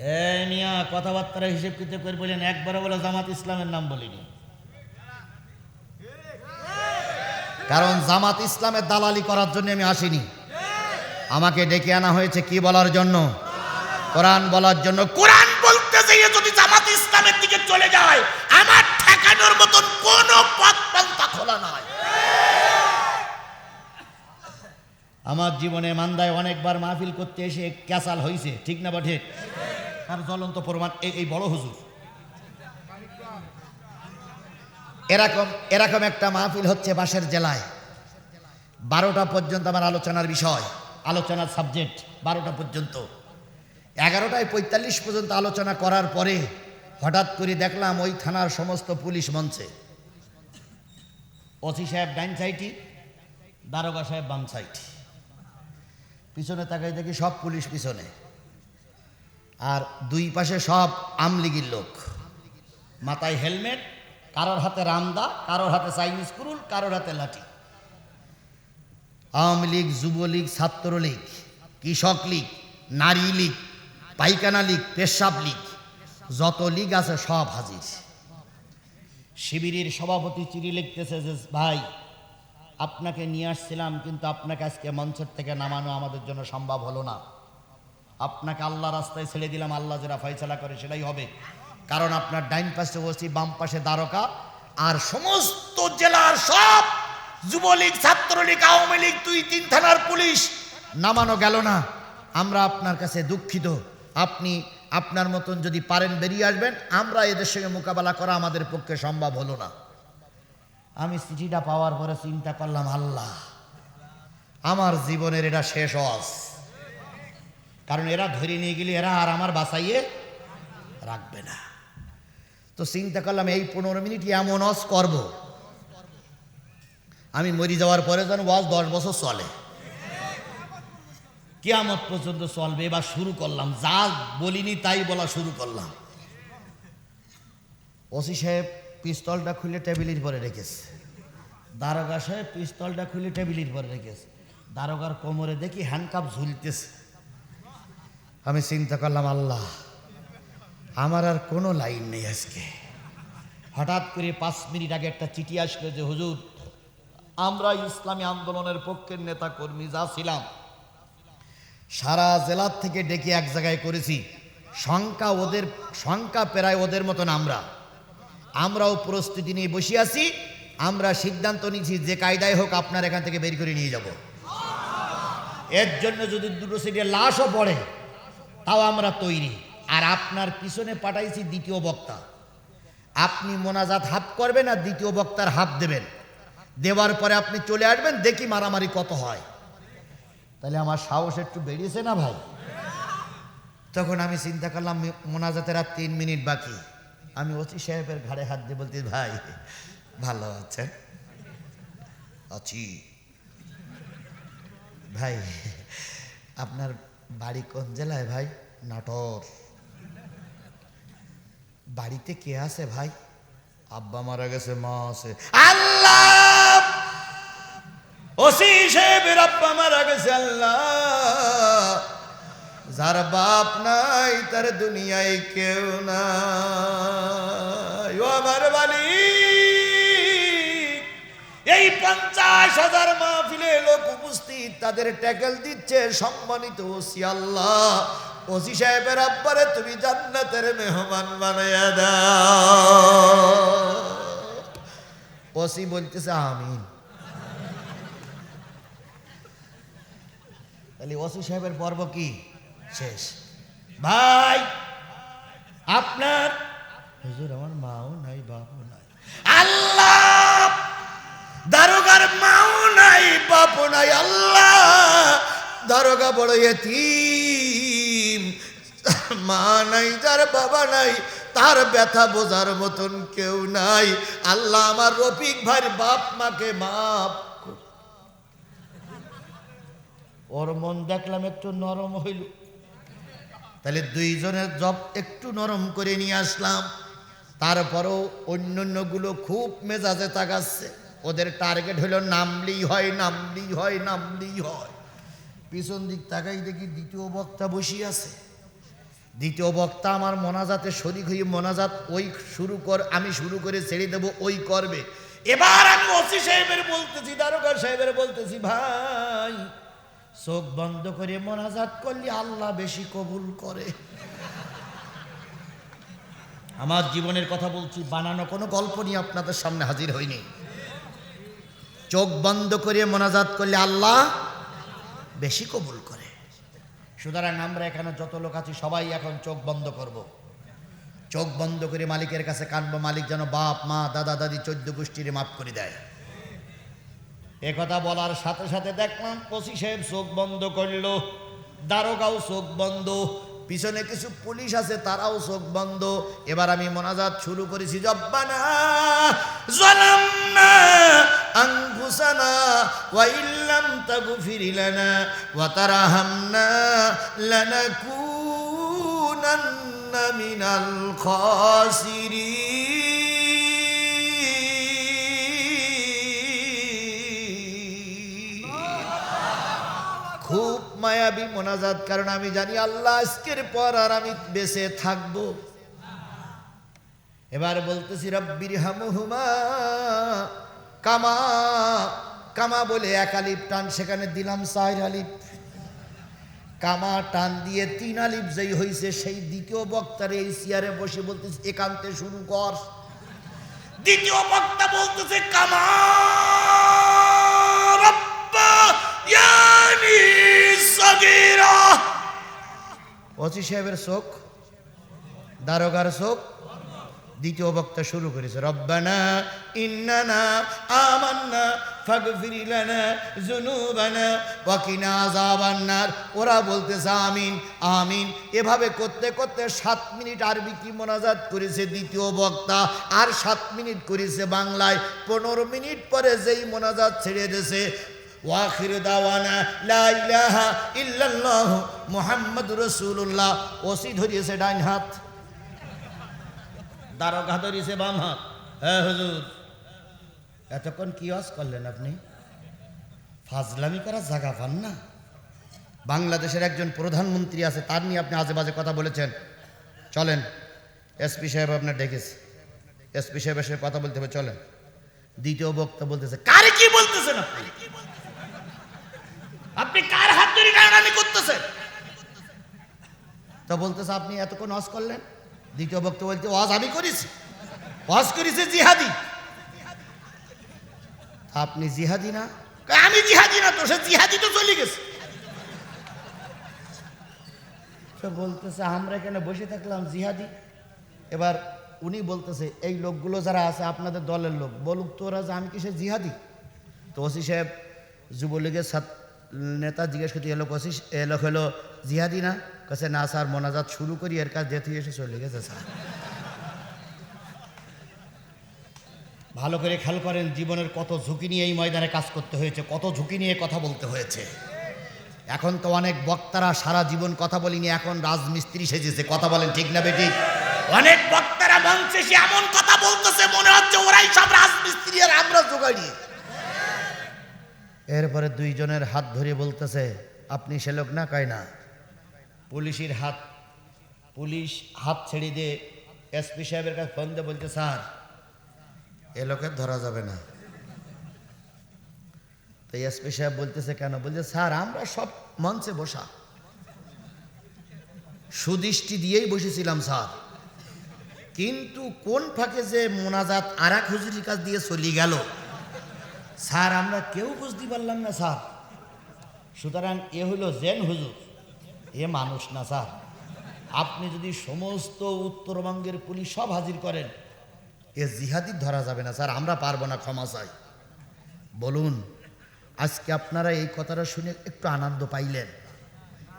এ মিয়া কথাবার্তা হিসেব কিতে করে বলেন, একবারও বলে জামাত ইসলামের নাম বলিনি। কারণ জামাত ইসলামের দালালি করার জন্য আমি আসিনি। আমাকে ডেকে আনা হয়েছে কি বলার জন্য? কোরআন বলার জন্য। কোরআন বলতে যেয়ে যদি জামাত ইসলামের দিকে চলে যায়, আমার ঠেকানোর মতন কোন খোলা আমার জীবনে মান্দায় অনেকবার মাহফিল করতে এসে ক্যাসাল হয়েছে ঠিক না বা ঠিক? তার জ্বলন্ত প্রমাণ এই বড় হুজুর। এরকম এরকম একটা মাহফিল হচ্ছে বাসের জেলায়। বারোটা পর্যন্ত আমার আলোচনার বিষয়, আলোচনার সাবজেক্ট বারোটা পর্যন্ত। এগারোটায় পঁয়তাল্লিশ পর্যন্ত আলোচনা করার পরে হঠাৎ করে দেখলাম ওই থানার সমস্ত পুলিশ মঞ্চে। ওসি সাহেব ডাইন সাইটি দারোগা সাহেব বাম সাইটি পিছনে তাকাই দেখি সব পুলিশ পিছনে। আর দুই পাশে সব আমলিগির লোক। মাথায় হেলমেট, কারোর হাতে রামদা, কারোর হাতে চাইনিজ কুরুল, কারোর হাতে লাঠি। আওয়ামী লীগ, যুবলীগ, ছাত্রলীগ, কৃষক লীগ, নারী লীগ পাইকানা লীগ, পেশাব লীগ, যত লীগ আছে সব হাজির। শিবিরের সভাপতি চিঠি লিখতেছে যে, ভাই, আপনাকে নিয়ে আসছিলাম, কিন্তু আপনাকে আজকে মঞ্চের থেকে নামানো আমাদের জন্য সম্ভব হলো না। আপনাকে আল্লাহ রাস্তায় ছেড়ে দিলাম, আল্লাহ যেটা ফয়সলা করে সেটাই হবে। কারণ আপনার ডাইন পাশে ওসি বাম পাশে দ্বারকা। আর সমস্ত জেলার সব যুবলীগ, ছাত্রলীগ, আওয়ামী লীগ দুই তিন থানার পুলিশ, নামানো গেল না। আমরা আপনার কাছে দুঃখিত। আপনি আপনার মতন যদি পারেন বেরিয়ে আসবেন, আমরা এদের সঙ্গে মোকাবেলা করা আমাদের পক্ষে সম্ভব হলো না। আমি চিঠিটা পাওয়ার পরে চিন্তা করলাম, আল্লাহ, আমার জীবনের এটা শেষ হস কারণ এরা ধরে নিয়ে গেলে এরা আর আমার বাসাইয়ে রাখবে না। তো চিন্তা করলাম, এই পনেরো মিনিট এমন অস করব। আমি মরি যাওয়ার পরে যেন ওয়াজ দশ বছর চলে। কেয়ামত পর্যন্ত চলবে, এবার শুরু করলাম। যা বলিনি তাই বলা শুরু করলাম। ওসি সাহেব পিস্তলটা খুলে টেবিলের পরে রেখেছে। দারোগা সাহেব পিস্তলটা খুলে টেবিলের পরে রেখেছে। দারোগার কোমরে দেখি হ্যান্ডকাপ ঝুলতেছে। আমি চিন্তা করলাম, আল্লাহ, আমার আর কোনো লাইন নেই আজকে। হঠাৎ করে পাঁচ মিনিট আগে একটা চিঠি আসলো যে, হুজুর, আমরা ইসলামী আন্দোলনের পক্ষের নেতা কর্মী যা ছিলাম, সারা জেলার থেকে ডেকে এক জায়গায় করেছি। সংখ্যা ওদের সংখ্যা প্রায় ওদের মতন আমরা। আমরাও প্রস্তুতি নিয়ে বসে আছি, আমরা সিদ্ধান্ত নিয়েছি যে কায়দায় হোক আপনার এখান থেকে বের করে নিয়ে যাব। এর জন্য যদি দুটো সিটে লাশও পড়ে তাও আমরা তৈরি। আর আপনার পিছনে পাঠাইছি দ্বিতীয় বক্তা। আপনি মোনাজাত হাফ করবেন আর দ্বিতীয় বক্তার হাফ দেবেন। দেওয়ার পরে আপনি চলে আসবেন, দেখি মারামারি কত হয়। তাহলে আমার সাহস একটু বেরিয়েছে না ভাই? তখন আমি চিন্তা করলাম, মোনাজাতের আর তিন মিনিট বাকি। আমি ওসি সাহেবের ঘাড়ে হাত দিয়ে বলতে, ভাই, ভালো আছেন? আছি। ভাই, আপনার বাড়ি কোন জেলায় ভাই? নাটোর। বাড়িতে কে আছে ভাই? আব্বা মারা গেছে মা আছে। আল্লাহ! ওসি সাহেবের আব্বা মারা গেছে আল্লাহ। যার বাপ নাই তার দুনিয়ায় কেউ নাই। ও আমার বালি এই পঞ্চাশ হাজার তাদের ট্যাকেল দিচ্ছে, সম্মানিত ওসি আল্লাহ। ওসি সাহেবের আব্বারে তুমি জান্নাতের মেহমান বানাইয়া দাও। ওসি বলতেছে, আমিন। তাহলে ওসি সাহেবের পর্ব কি? শেষ। ভাই, আপনার হুজুর, আমার মাও নাই, বাপও নাই। আল্লাহ! দারোগার মাও নাই, বাপও নাই। আল্লাহ! দারোগা বড় এতিম। মা নাই, যার বাবা নাই, তার ব্যথা বোঝার মতন কেউ নাই। আল্লাহ আমার রফিক ভাইয়ের বাপ মাকে মাপ ওর মন দেখলাম একটু নরম হইল। তাহলে দুইজনের জব একটু নরম করে নিয়ে আসলাম। তারপরও অন্য অন্যান্যগুলো খুব মেজাজে তাকাচ্ছে। ওদের টার্গেট হলো নামলেই হয় নামলেই হয় নামলেই হয়। পিছন দিক তাকাই দেখি দ্বিতীয় বক্তা বসি আছে। দ্বিতীয় বক্তা আমার মোনাজাতে শরিক হয়ে মোনাজাত ওই শুরু কর, আমি শুরু করে ছেড়ে দেব, ওই করবে। এবার আমি ওসি সাহেবের বলতেছি দারোগা সাহেবের বলতেছি, ভাই, চোখ বন্ধ করে মোনাজাত করলে আল্লাহ বেশি কবুল করে। আমার জীবনের কথা বলছি, বানানো কোনো গল্প নিয়ে আপনাদের সামনে হাজির হয়নি চোখ বন্ধ করে মোনাজাত করলে আল্লাহ বেশি কবুল করে। সুতরাং আমরা এখানে যত লোক আছি, সবাই এখন চোখ বন্ধ করব। চোখ বন্ধ করে মালিকের কাছে কানবো, মালিক যেন বাপ, মা, দাদা, দাদি চোদ্দ গোষ্ঠীর মাফ করে দেয়। একথা বলার সাথে সাথে দেখলাম পঁচিশ সাহেব চোখ বন্ধ করল, দারোগাও চোখ বন্ধ, পিছনে কিছু পুলিশ আছে, তারাও চোখ বন্ধ। এবার আমি মোনাজাত শুরু করেছি, জব্বানা ওয়া ইল্লাম তাগফির লানা ওয়া তারহামনা লানাকুনান্না মিনাল খাসিরিন খুব মায়াবী মোনাজাত, কারণ আমি জানি আল্লাহ আজকের পর আর আমি বেঁচে থাকব। এবার বলতেছি রব্বির হামুহুমা কামা কামা বলে এক আলিপ টান, সেখানে দিলাম সাইর আলিপ কামা টান দিয়ে তিন আলিপ যেই হয়েছে সেই দ্বিতীয় বক্তার এই চেয়ারে বসে বলতেছে একান্তে শুরু কর। দ্বিতীয় বক্তা বলতেছে, কামা ওসি সাহেবের চোখ, দারোগার চোখ দ্বিতীয় বক্তা শুরু করেছে, রব্বানা ইন্নানা আমান্না ফাগফির লানা যুনুবানা ওয়া কিনা আযাবান্নার। ওরা বলতেছে, আমিন আমিন। এভাবে করতে করতে সাত মিনিট আরবি কি মোনাজাত করেছে দ্বিতীয় বক্তা, আর সাত মিনিট করেছে বাংলায়। পনেরো মিনিট পরে যেই মোনাজাত ছেড়ে দিয়েছে, ওয়াখির দাওয়ানা লা ইলাহা ইল্লাল্লাহ মুহাম্মদ রাসূলুল্লাহ। ওসি ধরিয়েছে ডাইন হাত। দারোগা ধরিয়েছে বাম হাত। হ্যাঁ হুজুর। এতক্ষণ কি ওয়াজ করলেন আপনি? ফাজলামি করার জায়গা পান না? বাংলাদেশের একজন প্রধানমন্ত্রী আছে, তার নিয়ে আপনি আজে বাজে কথা বলেছেন। চলেন এসপি সাহেব আপনার ডেকেছে। এসপি সাহেবের সাথে কথা বলতে হবে, চলেন। দ্বিতীয় বক্তা বলতেছে, কারে কি বলতেছেন আপনি? আপনি কার হাত ধরে টানাটানি করতেছেন? তো বলতেছে, আপনি এতক্ষণ অস করলেন? দ্বিতীয় বক্তা বলতে, ওয়াজ আমি করেছি। ওয়াজ করেছে জিহাদি। আপনি জিহাদি না? আমি জিহাদি না তো, সে জিহাদি তো চলে গেছে। সে বলতেছে, আমরা এখানে বসে থাকলাম জিহাদি। এবার উনি বলতেছে, এই লোকগুলো যারা আছে, আপনাদের দলের লোক, বলুক তো ওরা যে আমি কিসে জিহাদি? তো ওসি সাহেব যুবলীগের সাত নেতা জিজ্ঞেস করতে এলো ওসি, এ লোক হলো জিহাদি না? কাছে না স্যার, মোনাজাত শুরু করি, এর কাজ যেতে এসে চলে গেছে, স্যার। ভালো করে খেয়াল করেন, জীবনের কত ঝুঁকি নিয়ে এই ময়দানে কাজ করতে হয়েছে, কত ঝুঁকি নিয়ে কথা বলতে হয়েছে। এখন তো অনেক বক্তারা সারা জীবন কথা বলিনি, এখন রাজমিস্ত্রি সেজেছে, কথা বলেন ঠিক না, বেটি? অনেক বক্তারা মঞ্চে সে এমন কথা বলতেছে, মনে হচ্ছে ওরাই সব রাজমিস্ত্রি আর আমরা জোগাড়ি। এরপরে দুইজনের হাত ধরে বলতেছে, আপনি সে লোক না, কয় না? পুলিশের হাত, পুলিশ হাত ছেড়ে দিয়ে এসপি সাহেবের কাছে ফোন দিয়ে বলছে, স্যার, এ লোকের ধরা যাবে না। তো এসপি সাহেব বলতেছে কেন? বলছে, স্যার, আমরা সব মঞ্চে বসা। সুদৃষ্টি দিয়েই বসেছিলাম, স্যার। কিন্তু কোন ফাঁকে যে মোনাজাত আর এক হুজুরির কাছ দিয়ে চলে গেল? স্যার, আমরা কেউ বুঝতে পারলাম না, স্যার। সুতরাং এ হলো জেন হুজুর। এ মানুষ না, স্যার। আপনি যদি সমস্ত উত্তরবঙ্গের পুলিশ সব হাজির করেন, এ জিহাদি ধরা যাবে না, স্যার। আমরা পারব না ক্ষমা চাই। বলুন, আজকে আপনারা এই কথাটা শুনে একটু আনন্দ পাইলেন।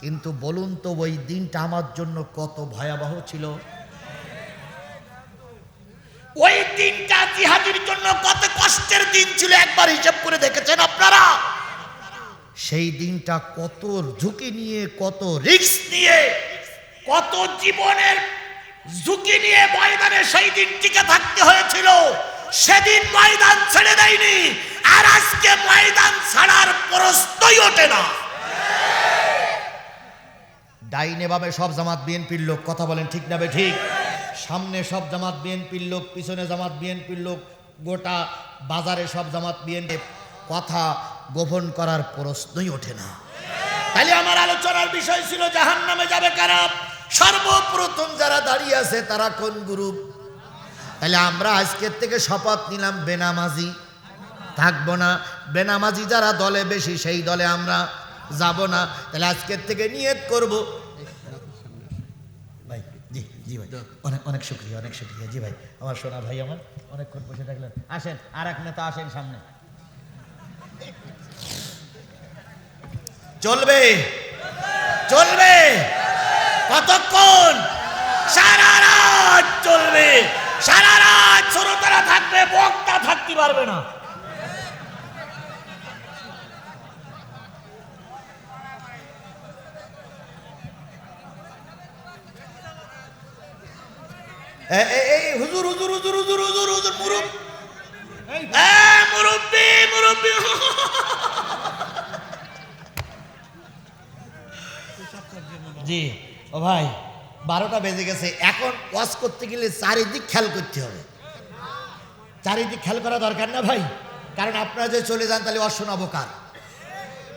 কিন্তু বলুন তো, ওই দিনটা আমার জন্য কত ভয়াবহ ছিল। ওই দিনটা জিহাদির জন্য কত কষ্টের দিন ছিল, একবার হিসাব করে দেখেছেন আপনারা? সেই দিনটা কত ঝুঁকি নিয়ে, কত রিস্ক নিয়ে, কত জীবনের ঝুঁকি নিয়ে ময়দানে সেই দিন টিকে থাকতে হয়েছিল। সেদিন ময়দান ছেড়ে দেয়নি, আর আজকে ময়দান ছাড়ার প্রশ্নই ওঠে না। ডাইনে বামে সব জামাত বিএনপির লোক, কথা বলেন ঠিক না ঠিক? সামনে সব জামাত বিএনপির লোক, পিছনে জামাত বিএনপির লোক, গোটা বাজারে সব জামাত বিএনপি, কথা গোপন করার প্রশ্নই ওঠে না। তাহলে আমার আলোচনার বিষয় ছিল জাহান নামে যাবে কারা? সর্বপ্রথম যারা দাঁড়িয়ে আছে, তারা কোন গ্রুপ? তাহলে আমরা আজকের থেকে শপথ নিলাম, বেনামাজি। থাকব না। বেনামাজি যারা দলে বেশি, সেই দলে আমরা যাব না। তাহলে আজকের থেকে নিয়ত করব। ভাই, জি জি ভাই। অনেক অনেক শুক্রিয়া অনেক শুক্রিয়া। জি ভাই, আমার সোনা ভাই আমার অনেকক্ষণ বসে থাকলেন। আসেন, আর এক নেতা আসেন সামনে। চলবে চলবে কতক্ষণ? সারা রাত চলবে সারা রাত শ্রোতারা থাকবে, বক্তা থাকতে পারবে না। এই হুজুর হুজুর হুজুর হুজুর হুজুর হুজুর মুরুব মুরব্বী মুরব্বী। জি। ও ভাই, বারোটা বেজে গেছে। এখন ওয়াশ করতে গেলে চারিদিক খেয়াল করতে হবে। চারিদিক খেয়াল করা দরকার না ভাই। কারণ আপনারা যে চলে যান, তাহলে অশোনাবো কার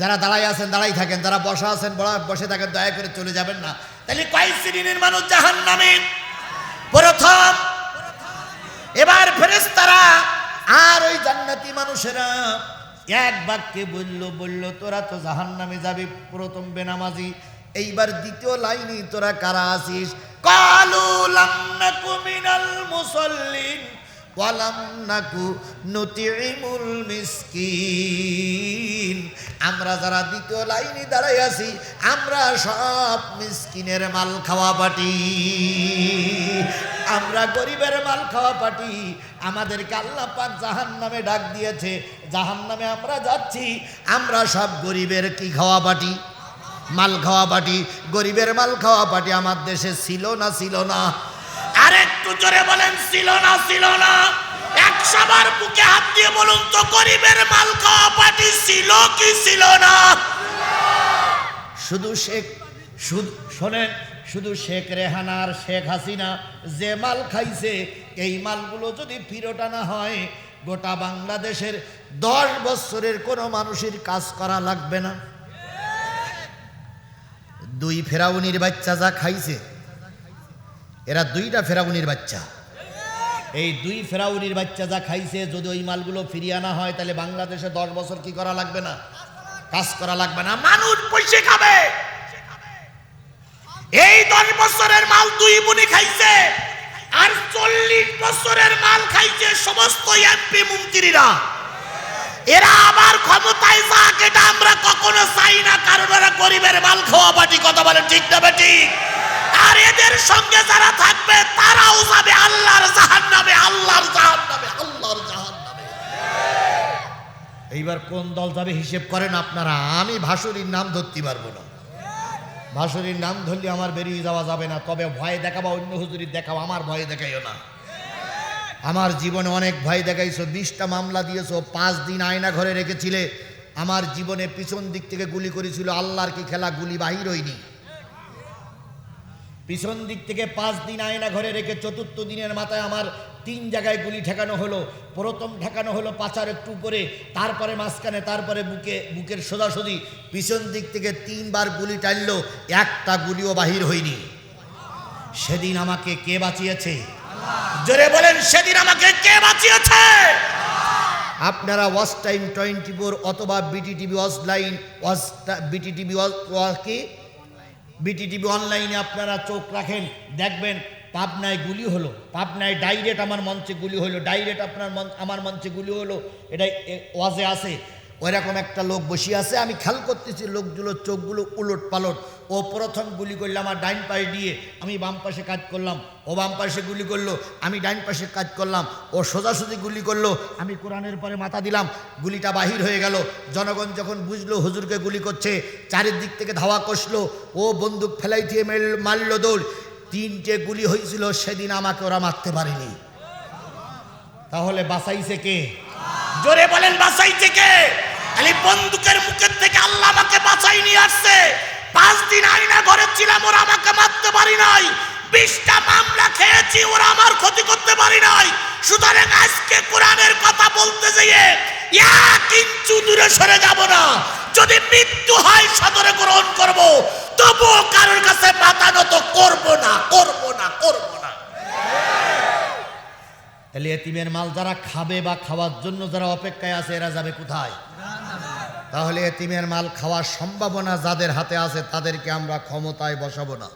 যারা দাঁড়াই আছেন, দাঁড়াই থাকেন। যারা বসা আছেন বসে থাকেন, দয়া করে চলে যাবেন না। তাহলে কয় শ্রেণির মানুষ জাহান নামে প্রথম। এবার ফেরেস্তারা আর ওই জান্নাতি মানুষেরা এক বাক্যে বলল বলল, তোরা তো জাহান নামে যাবি, প্রথম বেনামাজি। এইবার দ্বিতীয় লাইনে তোরা কারা নাকু মিনাল নাকু আমরা যারা দ্বিতীয় লাইনে দাঁড়াই আছি, আমরা সব মিসকিনের মাল খাওয়া পাটি। আমরা গরিবের মাল খাওয়া পাটি। আমাদেরকে আল্লাহ পাক জাহান নামে ডাক দিয়েছে জাহান নামে আমরা যাচ্ছি, আমরা সব গরিবের কি খাওয়া পাটি? মাল খাওয়া পাটি গরিবের মাল খাওয়া পাটি আমার দেশে ছিল না ছিল না। আর একটু জোরে বলেন, ছিল না ছিল না। একশো বার বুকে হাত দিয়ে বলুন তো, গরিবের মাল খাওয়া পাটি ছিল কি ছিল না? শুধু শেখ, শুধু, শোনেন, শুধু শেখ রেহানা আর শেখ হাসিনা যে মাল খাইছে, এই মালগুলো যদি ফিরত আনা হয়, গোটা বাংলাদেশের দশ বছরের কোনো মানুষের কাজ করা লাগবে না। দুই ফেরাউনির বাচ্চা যা খাইছে, এরা দুইটা ফেরাউনির বাচ্চা। এই দুই ফেরাউনির বাচ্চা যা খাইছে, যদি ওই মালগুলো ফিরিয়ে আনা হয়, তাহলে বাংলাদেশে দশ বছর কি করা লাগবে না? কাজ করা লাগবে না। মানুষ পয়সা খাবে। এই দশ বছরের মাল দুই বুনি খাইছে, আর চল্লিশ বছরের মাল খাইছে সমস্ত এমপি মন্ত্রীরা। এরা আবার ক্ষমতায় যাক, এটা আমরা কখনো চাই না, কারণ এরা গরিবের মাল খাওয়া পাটি কথা বলে ঠিক না ঠিক আর এদের সঙ্গে যারা থাকবে, তারাও যাবে আল্লাহর জাহান নামে আল্লাহর জাহান নামে আল্লাহর জাহান নামে এইবার কোন দল যাবে হিসেব করেন আপনারা? আমি ভাসুরির নাম ধরতে পারব না। ভাসুরির নাম ধরলে আমার বেরিয়ে যাওয়া যাবে না। তবে ভয় দেখাবা, অন্য হুজুরির দেখাও আমার ভয় দেখাইও না। আমার জীবনে অনেক ভয় দেখাইছো, বিশটা মামলা দিয়েছ, পাঁচ দিন আয়না ঘরে রেখেছিলে। আমার জীবনে পিছন দিক থেকে গুলি করেছিল, আল্লাহর কি খেলা গুলি বাহির হয়নি। পিছন দিক থেকে পাঁচ দিন আয়না ঘরে রেখে চতুর্থ দিনের মাথায় আমার তিন জায়গায় গুলি ঠেকানো হলো। প্রথম ঠেকানো হলো পাচার একটু উপরে, তারপরে মাঝখানে, তারপরে বুকে, বুকের সোজাসুজি। পিছন দিক থেকে তিনবার গুলি টানলো, একটা গুলিও বাহির হয়নি। সেদিন আমাকে কে বাঁচিয়েছে? জোরে বলেন, সেদিন আমাকে কে বাঁচিয়েছে? আপনারা ওয়াচ টাইম টোয়েন্টি ফোর অথবা BTTV watch line, watch BTTV কি? বিটিটিভি অনলাইনে আপনারা চোখ রাখেন, দেখবেন পাবনায় গুলি হলো, পাবনায় ডাইরেক্ট আমার মঞ্চে গুলি হলো ডাইরেক্ট আপনার আমার মঞ্চে গুলি হলো এটাই ওয়াজে আছে ওইরকম একটা লোক বসে আছে, আমি খেয়াল করতেছি লোকগুলোর চোখগুলো উলট পালট ও প্রথম গুলি করল, আমার ডাইন পায়ে দিয়ে আমি বাম পাশে কাজ করলাম, ও বাম পাশে গুলি করল, আমি ডাইন পাশে কাজ করলাম, ও সোজাসুজি গুলি করল, আমি কোরআনের পরে মাথা দিলাম, গুলিটা বাহির হয়ে গেল। জনগণ যখন বুঝলো হুজুরকে গুলি করছে, চারিদিক থেকে ধাওয়া কষলো, ও বন্দুক ফেলাই দিয়ে মারলো দৌড়। তিনটে গুলি হয়েছিল, সেদিন আমাকে ওরা মারতে পারেনি। তাহলে বাঁচাইছে কে? জোরে বলেন, বাঁচাইছে কে? খালি বন্দুকের মুখের থেকে আল্লাহ আমাকে বাঁচাই নিয়ে আসছে। পাঁচ দিন আইনা ঘরে ছিল মারলাম ওরা আমাকে মারতে পারি নাই। বিশটা মামলা খেয়েছি, ওরা আমার ক্ষতি করতে পারি নাই। সুতরাং আজকে কোরআনের কথা বলতে যেয়ে এক ইঞ্চু দূরে সরে যাব না। যদি মৃত্যু হয়, সদরে গ্রহণ করব। তবুও কারোর কাছে মাথা নত করব না করব না করব না। তাহলে এতিমের মাল যারা খাবে বা খাওয়ার জন্য যারা অপেক্ষায় আছে, এরা যাবে কোথায়? তাহলে এতিমের মাল খাওয়ার সম্ভাবনা যাদের হাতে আছে, তাদেরকে আমরা ক্ষমতায় বসাবো না।